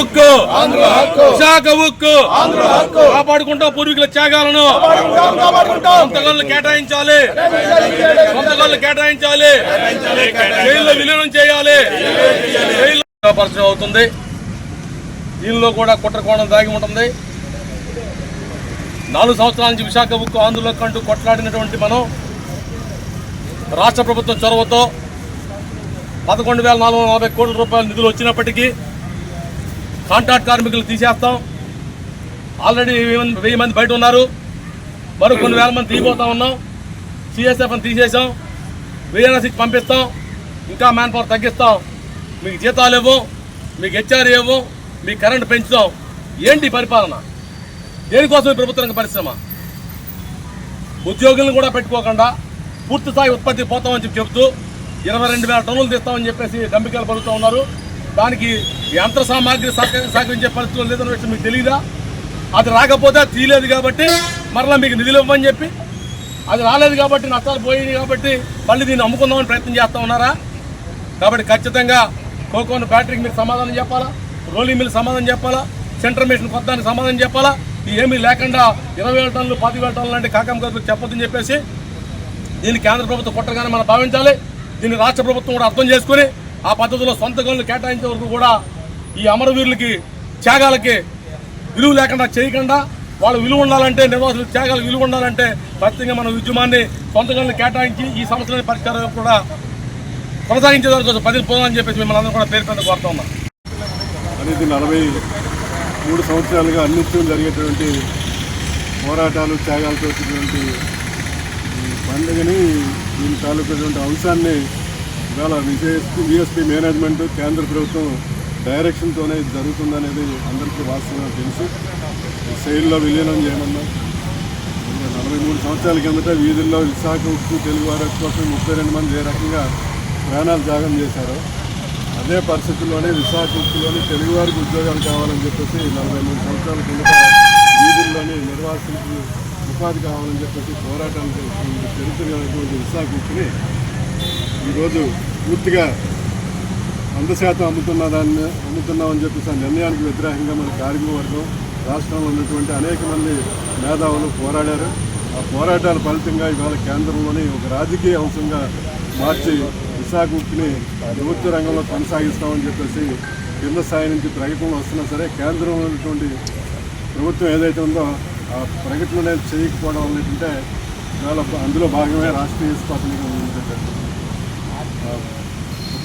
ఉక్కు విశాఖ ఉక్కు కాపాడుకుంటాం పూర్వీకుల త్యాగాలను. సొంతగోళ్ళు కేటాయించాలి. సొంతగోళ్ళు కేటాయించాలి. జైల్లో విలీనం చేయాలి. పరిచయం అవుతుంది. దీనిలో కూడా కుట్ర కోణం దాగి ఉంటుంది. నాలుగు సంవత్సరాల నుంచి విశాఖ ఉక్కు ఆందోళన కంటూ కొట్లాడినటువంటి మనం రాష్ట్ర ప్రభుత్వం చొరవతో పదకొండు వేల నాలుగు వందల నలభై కోట్ల రూపాయల నిధులు వచ్చినప్పటికీ కాంట్రాక్ట్ కార్మికులు తీసేస్తాం. ఆల్రెడీ వెయ్యి మంది బయట ఉన్నారు. మరో కొన్ని వేల మంది తీయబోతా ఉన్నాం. సిఎస్ఎఫ్ని తీసేసాం విఎన్ఎస్కి పంపిస్తాం. ఇంకా మ్యాన్ పవర్ తగ్గిస్తాం. మీకు జీతాలు ఇవ్వం మీకు హెచ్ఆర్ ఇవ్వం మీ కరెంట్ పెంచుతాం. ఏంటి పరిపాలన? దేనికోసం ప్రభుత్వానికి పరిశ్రమ? ఉద్యోగులను కూడా పెట్టుకోకుండా పూర్తి స్థాయి ఉత్పత్తి పోతామని చెప్పి చెబుతూ ఇరవై రెండు వేల టన్నులు తీస్తామని చెప్పేసి డంపికాలు పలుకుతూ ఉన్నారు. దానికి యంత్ర సామాగ్రి సహక- సహకరించే పరిస్థితులు లేదన్న విషయం మీకు తెలియదా అది రాకపోతే తీయలేదు కాబట్టి మరలా మీకు నిధులు ఇవ్వమని చెప్పి అది రాలేదు కాబట్టి నష్టాలు పోయింది కాబట్టి మళ్ళీ దీన్ని అమ్ముకుందామని ప్రయత్నం చేస్తూ ఉన్నారా? కాబట్టి ఖచ్చితంగా కోకోన్ బ్యాటరీకి మీరు సమాధానం చెప్పాలా? రోలింగ్ మిల్ సమాధానం చెప్పాలా? సెంటర్ మిషన్ కొత్తానికి సమాధానం చెప్పాలా? ఏమీ లేకుండా ఇరవై వేల టన్నులు పది వేల టన్నులు లాంటి కాకం గారికి చెప్పొద్దని చెప్పేసి దీన్ని కేంద్ర ప్రభుత్వం కుట్రగానే మనం భావించాలి. దీన్ని రాష్ట్ర ప్రభుత్వం కూడా అర్థం చేసుకుని ఆ పద్ధతిలో సొంత గనులు కేటాయించే వరకు కూడా ఈ అమరవీరులకి త్యాగాలకి విలువ లేకుండా చేయకుండా వాళ్ళు విలువ ఉండాలంటే నిర్వాసులు త్యాగాలు విలువ ఉండాలంటే ఖచ్చితంగా మన ఉద్యమాన్ని సొంత గనులు కేటాయించి ఈ సమస్యలని పరిష్కారం కూడా కొనసాగించే వరకు పది పోదామని చెప్పేసి మిమ్మల్ని అందరూ కూడా పేరు కోరుతా ఉన్నాం. అనేది నలభై మూడు సంవత్సరాలుగా అన్నిత్యం జరిగేటువంటి పోరాటాలు త్యాగాలతో వచ్చినటువంటి ఈ పండుగని దీని తాలూకు అంశాన్ని ఇవాళ విజయస్పీ విఎస్పీ మేనేజ్మెంట్ కేంద్ర ప్రభుత్వం డైరెక్షన్తోనే ఇది జరుగుతుందనేది అందరికీ వాస్తవంగా తెలుసు. శైలిలో విలీనం చేయమన్నాం నలభై మూడు సంవత్సరాల కిందట వీధుల్లో విశాఖ ఉక్కు తెలుగువారి కోసం ముప్పై రెండు మంది ఏ రకంగా ప్రాణాలు త్యాగం చేశారు అదే పరిస్థితుల్లోనే విశాఖ ఉక్కులోని తెలుగువారికి ఉద్యోగాలు కావాలని చెప్పేసి నలభై మూడు సంవత్సరాల కిందట వీధుల్లోని నిర్వాసితులకు ఉపాధి కావాలని చెప్పేసి పోరాటాలు చరిత్ర విశాఖ ఉక్కుని ఈరోజు పూర్తిగా వంద శాతం అమ్ముతున్న దాన్ని అమ్ముతున్నామని చెప్పేసి ఆ నిర్ణయానికి వ్యతిరేకంగా మన కార్మిక వర్గం రాష్ట్రంలో ఉన్నటువంటి అనేక మంది మేధావులు పోరాడారు. ఆ పోరాటాల ఫలితంగా ఇవాళ కేంద్రంలోని ఒక రాజకీయ అంశంగా మార్చి విశాఖ ఉక్కిని ప్రభుత్వ రంగంలో కొనసాగిస్తామని చెప్పేసి కింద స్థాయి నుంచి ప్రకటనలు వస్తున్నా సరే కేంద్రంలో ఉన్నటువంటి ప్రభుత్వం ఏదైతే ఉందో ఆ ప్రకటన అనేది చేయకపోవడం ఏంటంటే ఇవాళ అందులో భాగమే రాష్ట్రీయ ఇస్పాత్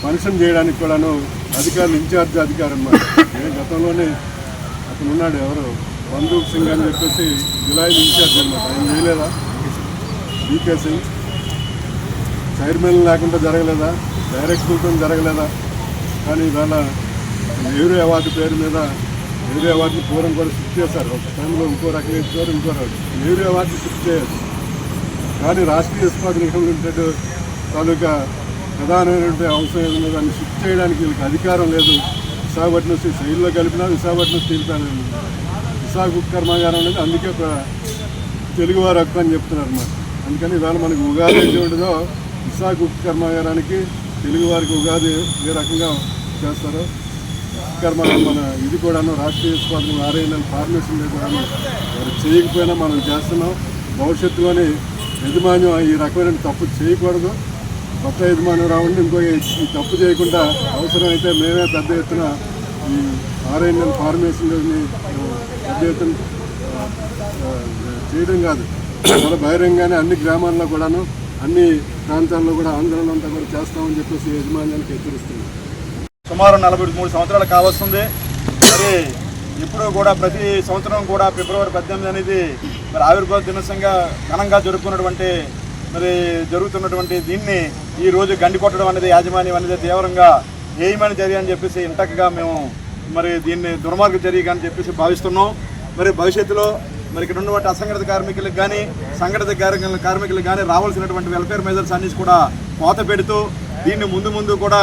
నిగమం చేయడానికి కూడాను అధికారులు ఇన్ఛార్జ్ అధికారి అన్నమాట ఏ గతంలోనే అతను ఉన్నాడు ఎవరు? బందూక్ సింగ్ అని చెప్పేసి జులై ఇన్ఛార్జ్ అనమాట ఆయన చేయలేదా? డీకే సింగ్. చైర్మన్ లేకుండా జరగలేదా? డైరెక్టర్లతో జరగలేదా? కానీ ఇవాళ నెహ్రూ అవార్డు పేరు మీద నెహ్రూ అవార్డుని పూర్వం కూడా షిఫ్ట్ చేశారు. ఒక టైంలో ఇంకో రకంగా ఇచ్చారు ఇంకో రకం నెహ్రూ అవార్డుని షిఫ్ట్ చేయరు కానీ రాష్ట్రీయ ఇస్పాత్ నిగమ్ లిమిటెడ్ తాలూకా ప్రధానమైనటువంటి అవసరం ఏదైనా దాన్ని షిఫ్ట్ చేయడానికి వీళ్ళకి అధికారం లేదు. విశాఖపట్నం స్టీల్ శైలిలో కలిపినా విశాఖపట్నం స్టీల్ ప్లాంట్ విశాఖ కర్మాగారం అనేది అందుకే తెలుగువారు తెలుగువారి హక్కు అని చెప్తున్నారు అన్నమాట అందుకని ఇవాళ మనకు ఉగాది ఎటువంటిదో విశాఖ ఉక్కు కర్మాగారానికి తెలుగువారికి ఉగాది ఏ రకంగా చేస్తారో కర్మాగారం మన ఇది కూడాను రాష్ట్రీయ ఇస్పాతం ఆర్ఐఎన్ఎల్ ఫార్మేషన్ కూడాను వారు చేయకపోయినా మనం చేస్తున్నాం. భవిష్యత్తులోని యజమాన్యం ఈ రకమైన తప్పు చేయకూడదు. కొత్త యజమాని రావండి ఇంకో తప్పు చేయకుండా అవసరమైతే మేమే పెద్ద ఎత్తున ఈ ఆర్ఎన్ఎల్ ఫార్మేషన్ని పెద్ద ఎత్తున చేయడం కాదు. చాలా బహిరంగానే అన్ని గ్రామాల్లో కూడాను అన్ని ప్రాంతాల్లో కూడా ఆందోళన అంతా కూడా చేస్తామని చెప్పేసి యజమాన్యానికి హెచ్చరిస్తుంది సుమారు నలభై మూడు సంవత్సరాలు కావస్తుంది. మరి ఇప్పుడు కూడా ప్రతి సంవత్సరం కూడా ఫిబ్రవరి పద్దెనిమిది అనేది మరి ఆవిర్భావ దినోత్సవంగా ఘనంగా జరుపుకున్నటువంటి మరి జరుగుతున్నటువంటి దీన్ని ఈ రోజు గండి కొట్టడం అనేది యాజమాన్యం అనేది తీవ్రంగా ఏయమని చర్య అని చెప్పేసి ఇంటక్గా మేము మరి దీన్ని దుర్మార్గ చర్యగా అని చెప్పేసి భావిస్తున్నాం. మరి భవిష్యత్తులో మరి ఇక్కడ ఉన్నటువంటి అసంఘటిత కార్మికులకు కానీ సంఘటిత కార్మికులకు కానీ రావాల్సినటువంటి వెల్ఫేర్ మెజర్స్ అన్ని కూడా కోత పెడుతూ దీన్ని ముందు ముందు కూడా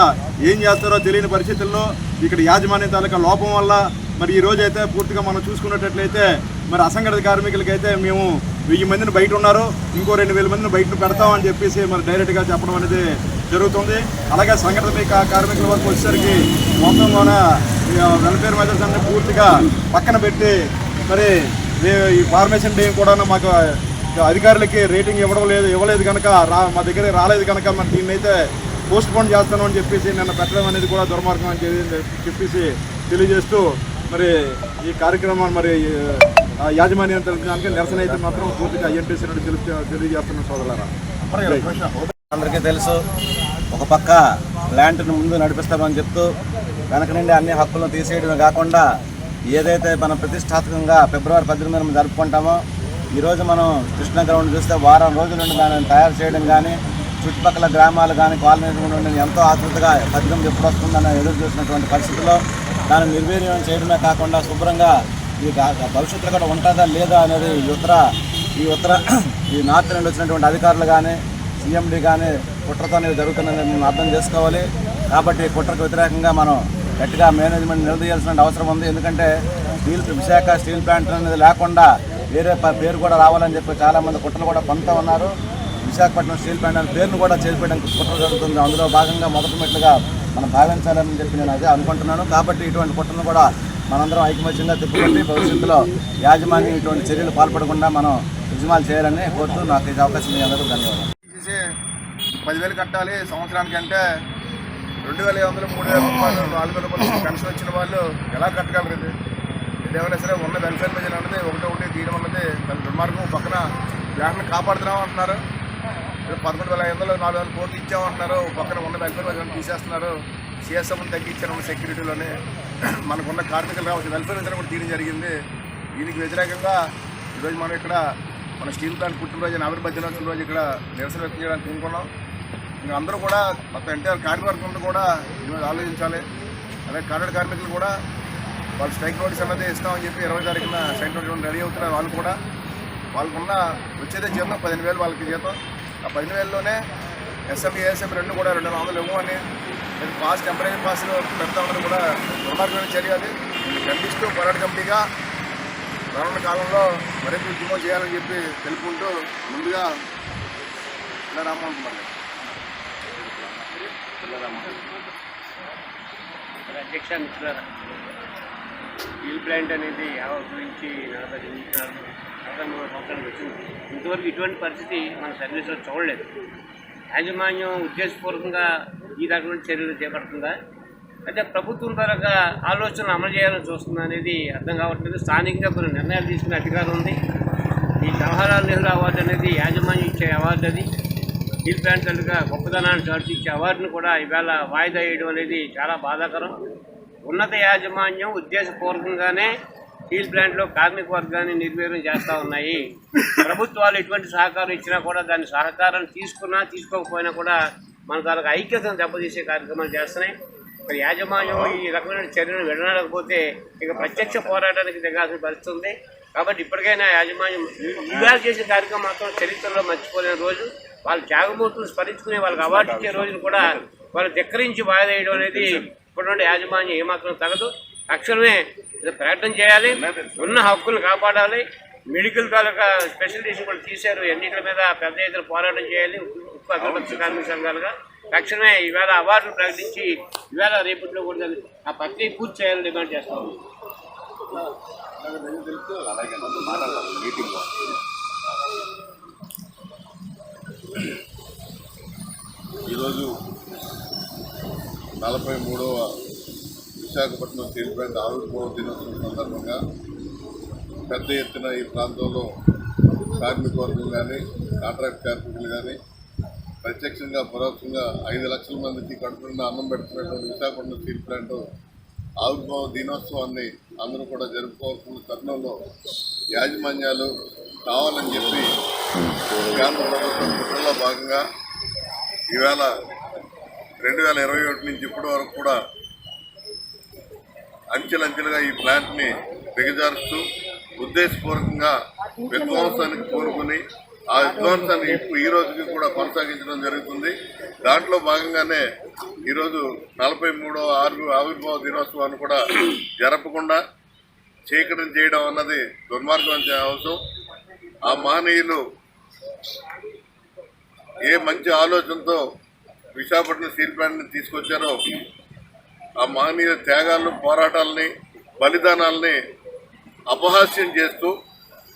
ఏం చేస్తారో తెలియని పరిస్థితుల్లో ఇక్కడ యాజమాన్య తాలూకా లోపం వల్ల మరి ఈ రోజైతే అయితే పూర్తిగా మనం చూసుకున్నట్లయితే మరి అసంఘటిత కార్మికులకైతే మేము వెయ్యి మందిని బయట ఉన్నారు. ఇంకో రెండు వేల మందిని బయట పెడతామని చెప్పేసి మరి డైరెక్ట్గా చెప్పడం అనేది జరుగుతుంది. అలాగే సంఘటన కార్మికుల వరకు వచ్చేసరికి మొత్తం కూడా వెల్ఫేర్ మెజర్స్ అన్ని పూర్తిగా పక్కన పెట్టి మరి ఈ ఫార్మేషన్ డే కూడా మాకు అధికారులకి రేటింగ్ ఇవ్వడం లేదు ఇవ్వలేదు కనుక రా మా దగ్గర రాలేదు కనుక మరి దీన్ని అయితే పోస్ట్ పోన్ చేస్తాను అని చెప్పేసి నిన్న పెట్టడం అనేది కూడా దుర్మార్గం అని చెప్పేసి తెలియజేస్తూ మరి ఈ కార్యక్రమాన్ని మరి యాజమాన్యం తెలియడానికి నిరసన అయితే మాత్రం పూర్తిగా ఐఎన్టీసీ నుండి తెలుపు తెలియజేస్తున్నాం సోదరులారా. అందరికీ తెలుసు ఒక పక్క ప్లాంట్ను ముందు నడిపిస్తామని చెప్తూ వెనక నుండి అన్ని హక్కులను తీసేయడమే కాకుండా ఏదైతే మనం ప్రతిష్టాత్మకంగా ఫిబ్రవరి పద్దెనిమిది మనం జరుపుకుంటామో ఈరోజు మనం కృష్ణ గ్రౌండ్ చూస్తే వారం రోజుల నుండి దానిని తయారు చేయడం కానీ చుట్టుపక్కల గ్రామాలు కానీ కాలనీలు నుండి ఎంతో ఆతృతగా పథకం ఎప్పుడు వస్తుందని ఎదురు చూసినటువంటి పరిస్థితుల్లో దాన్ని నిర్వీర్యం చేయడమే కాకుండా శుభ్రంగా ఈ భవిష్యత్తులో కూడా ఉంటుందా లేదా అనేది ఈ ఉత్తర ఈ ఉత్తర ఈ నార్త్ నుండి వచ్చినటువంటి అధికారులు కానీ సీఎండీ కానీ కుట్రతో అనేది జరుగుతున్నది మేము అర్థం చేసుకోవాలి. కాబట్టి ఈ కుట్రకు వ్యతిరేకంగా మనం గట్టిగా మేనేజ్మెంట్ నిలదీయాల్సిన అవసరం ఉంది. ఎందుకంటే స్టీల్ విశాఖ స్టీల్ ప్లాంట్ అనేది లేకుండా వేరే పేరు కూడా రావాలని చెప్పి చాలామంది కుట్రలు కూడా పొందుతూ ఉన్నారు. విశాఖపట్నం స్టీల్ ప్లాంట్ అనే పేరును కూడా చేర్పడానికి కుట్ర జరుగుతుంది. అందులో భాగంగా మొదటి మెట్లుగా మనం భావించాలని చెప్పి నేను అదే అనుకుంటున్నాను. కాబట్టి ఇటువంటి కుట్రను కూడా మనందరం ఐకమత్యంగా తిప్పుకొట్టి భవిష్యత్తులో యాజమాన్యం ఇటువంటి చర్యలు పాల్పడకుండా మనం యజమాలు చేయాలని కోరుతూ నాకు ఇది అవకాశం మీ అందరూ ధన్యవాదాలు. పదివేలు కట్టాలి సంవత్సరానికి అంటే రెండు వేల ఐదు వందలు మూడు వేల రూపాయలు నాలుగు వేల రూపాయలు పెన్షన్ వచ్చిన వాళ్ళు ఎలా కట్టగలరు? ఇది సరే ఉన్న వెల్ఫేర్ మెజర్ అన్నది ఒకటి ఒకటి తీయడం అన్నది దాని దుర్మార్గం పక్కన బ్యాంక్ని కాపాడుతున్నాం అంటున్నారు. పదకొండు వేల ఐదు వందలు నాలుగు వేల కోట్లు ఇచ్చామంటున్నారు. పక్కన ఉన్న వెల్ఫేర్ మెజర్ తీసేస్తున్నారు. సిఎస్ఎం తగ్గించారు ఉన్న సెక్యూరిటీలోనే. మనకున్న కార్మికులు రావచ్చు వెల్ఫేర్ మెజర్ కూడా తీయడం జరిగింది. దీనికి వ్యతిరేకంగా ఈరోజు మనం ఇక్కడ మన స్టీల్ ప్లాంట్ పుట్టినరోజు ఆవిర్భావ దినోత్సవం రోజు ఇక్కడ నిరసన వ్యక్తం చేయడానికి పూనుకున్నాం. ఇంకా అందరూ కూడా మొత్తం ఎన్టీఆర్ కార్యవర్గం కూడా ఈరోజు ఆలోచించాలి. అలాగే కాంట్రాక్ట్ కార్మికులు కూడా వాళ్ళు స్ట్రైక్ నోటీస్ అన్నది ఇస్తామని చెప్పి ఇరవై తారీఖున స్ట్రైక్ నోటీస్ రెడీ అవుతున్నారు వాళ్ళు కూడా. వాళ్ళకున్న వచ్చేదే జీతం పదిహేను వేలు వాళ్ళకి జీతం. ఆ పదిహేను వేలలోనే ఎస్ఎంఈ ఏఎస్ఎం రెండు కూడా రెండు వందలు ఇవ్వమని మరి పాస్ టెంపరీ పాస్లు పెడతామని కూడా దుర్మార్గమైన చర్య అది. ఖండిస్తూ పోరాట కమిటీగా రానున్న కాలంలో మరింత ఉద్యమం చేయాలని చెప్పి తెలుపుకుంటూ ముందుగా ఇలా రామ్మోహన్ అధ్యక్ష మిత్రులారా స్టీల్ ప్లాంట్ అనేది యావత్ గురించి నలభై నుంచి నలభై మూడు సంవత్సరాలు వచ్చింది. ఇంతవరకు ఇటువంటి పరిస్థితి మన సర్వీస్లో చూడలేదు. యాజమాన్యం ఉద్దేశపూర్వకంగా ఈ రకమైన చర్యలు చేపడుతుందా? అయితే ప్రభుత్వం తరగా ఆలోచనలు అమలు చేయాలని చూస్తుందా అనేది అర్థం కావట్లేదు. స్థానికంగా కొన్ని నిర్ణయాలు తీసుకునే అధికారం ఉంది. ఈ జవహర్లాల్ నెహ్రూ అవార్డు అనేది యాజమాన్యం ఇచ్చే అవార్డు అది. స్టీల్ ప్లాంట్ తల్లిగా గొప్పదనాన్ని చాటి ఇచ్చే అవార్డును కూడా ఈవేళ వాయిదా వేయడం అనేది చాలా బాధాకరం. ఉన్నత యాజమాన్యం ఉద్దేశపూర్వకంగానే స్టీల్ ప్లాంట్లో కార్మిక వర్గాన్ని నిర్వీర్యం చేస్తూ ఉన్నాయి. ప్రభుత్వాలు ఎటువంటి సహకారం ఇచ్చినా కూడా దాని సహకారం తీసుకున్నా తీసుకోకపోయినా కూడా మన తాలూకు ఐక్యతను దెబ్బతీసే కార్యక్రమాలు చేస్తున్నాయి. మరి యాజమాన్యం ఈ రకమైన చర్యను విడనడకపోతే ఇక ప్రత్యక్ష పోరాటానికి దిగాల్సిన పరిస్థితి ఉంది. కాబట్టి ఇప్పటికైనా యాజమాన్యం ఇవాళ చేసే కార్యక్రమం మాత్రం చరిత్రలో మర్చిపోలేని రోజు. వాళ్ళు త్యాగమూర్తులు స్మరించుకుని వాళ్ళకి అవార్డు ఇచ్చే రోజును కూడా వాళ్ళు ధిక్కరించి వాయిదేయడం అనేది ఇప్పటి యాజమాన్యం ఏమాత్రం తగదు. తక్షణమే ప్రకటన చేయాలి. ఉన్న హక్కులు కాపాడాలి. మెడికల్ తాలూకా స్పెషలిటీస్ కూడా తీశారు. ఎన్నికల మీద పెద్ద ఎత్తున పోరాటం చేయాలి. ఉక్కు అగ్రపక్ష కార్మిక సంఘాలుగా. తక్షణమే ఈవేళ అవార్డులు ప్రకటించి ఈవేళ రేపట్లో కూడా ఆ పత్రిక పూర్తి చేయాలని డిమాండ్ చేస్తాము ఈరోజు నలభై మూడవ విశాఖపట్నం తీర్పు ప్లాంట్ ఆవిర్భావ దినోత్సవం సందర్భంగా పెద్ద ఎత్తున ఈ ప్రాంతంలో కార్మిక వర్గం కానీ కాంట్రాక్ట్ కార్మికులు కానీ ప్రత్యక్షంగా పరోక్షంగా ఐదు లక్షల మందికి కడుపున అన్నం పెడుతున్నటువంటి విశాఖపట్నం స్టీల్ ప్లాంట్ ఆవిర్భావ దినోత్సవాన్ని అందరూ కూడా జరుపుకోవాల్సిన తరుణంలో యాజమాన్యాలు కావాలని చెప్పి కేంద్ర ప్రభుత్వం కుట్రలో భాగంగా ఈవేళ రెండు వేల ఇరవై ఒకటి నుంచి ఇప్పటి వరకు కూడా అంచెలంచెలుగా ఈ ప్లాంట్ని దిగజారుస్తూ ఉద్దేశపూర్వకంగా విధ్వంసానికి కోరుకుని ఆ విధ్వంసాన్ని ఇప్పుడు ఈ రోజుకి కూడా కొనసాగించడం జరుగుతుంది. దాంట్లో భాగంగానే ఈరోజు నలభై మూడో ఆరు ఆవిర్భావ దినోత్సవాన్ని కూడా జరపకుండా చీకటి చేయడం అన్నది దుర్మార్గం అవసరం. ఆ మహనీయులు ఏ మంచి ఆలోచనతో విశాఖపట్నం స్టీల్ ప్లాంట్ని తీసుకొచ్చారో ఆ మహనీయుల త్యాగాలను పోరాటాలని బలిదానాలని అపహాస్యం చేస్తూ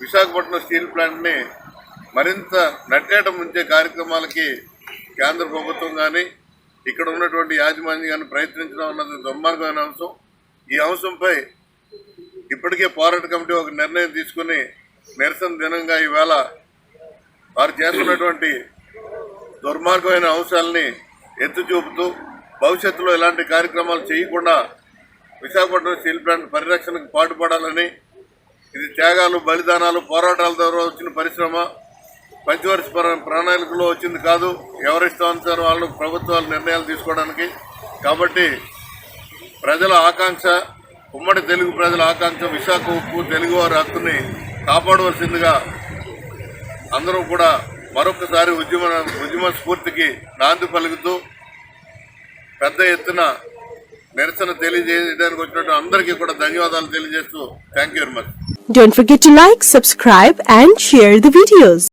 విశాఖపట్నం స్టీల్ ప్లాంట్ని మరింత నట్టేట ముంచే కార్యక్రమాలకి కేంద్ర ప్రభుత్వం కానీ ఇక్కడ ఉన్నటువంటి యాజమాన్యం కానీ ప్రయత్నించడం అన్నది దుర్మార్గమైన అంశం. ఈ అంశంపై ఇప్పటికే పోరాట కమిటీ ఒక నిర్ణయం తీసుకుని నిరసన దినంగా ఈవేళ వారు చేస్తున్నటువంటి దుర్మార్గమైన అంశాలని ఎత్తి చూపుతూ భవిష్యత్తులో ఇలాంటి కార్యక్రమాలు చేయకుండా విశాఖపట్నం స్టీల్ ప్లాంట్ పరిరక్షణకు పాటుపడాలని ఇది త్యాగాలు బలిదానాలు పోరాటాల ద్వారా వచ్చిన పరిశ్రమ. పంచవర్ష ప్ర- ప్రణాళికలో వచ్చింది కాదు. ఎవరిష్టానుసారం వాళ్ళు ప్రభుత్వాలు నిర్ణయాలు తీసుకోవడానికి. కాబట్టి ప్రజల ఆకాంక్ష ఉమ్మడి తెలుగు ప్రజల ఆకాంక్ష విశాఖ ఉప్పు తెలుగువారి హక్కుని కాపాడవలసిందిగా అందరూ కూడా మరొకసారి ఉద్యమ ఉద్యమ స్ఫూర్తికి నాంది పలుకుతూ పెద్ద ఎత్తున నిరసన తెలియజేయడానికి వచ్చినట్టు అందరికీ కూడా ధన్యవాదాలు తెలియజేస్తూ thank you very much Don't forget to like, subscribe and share the videos.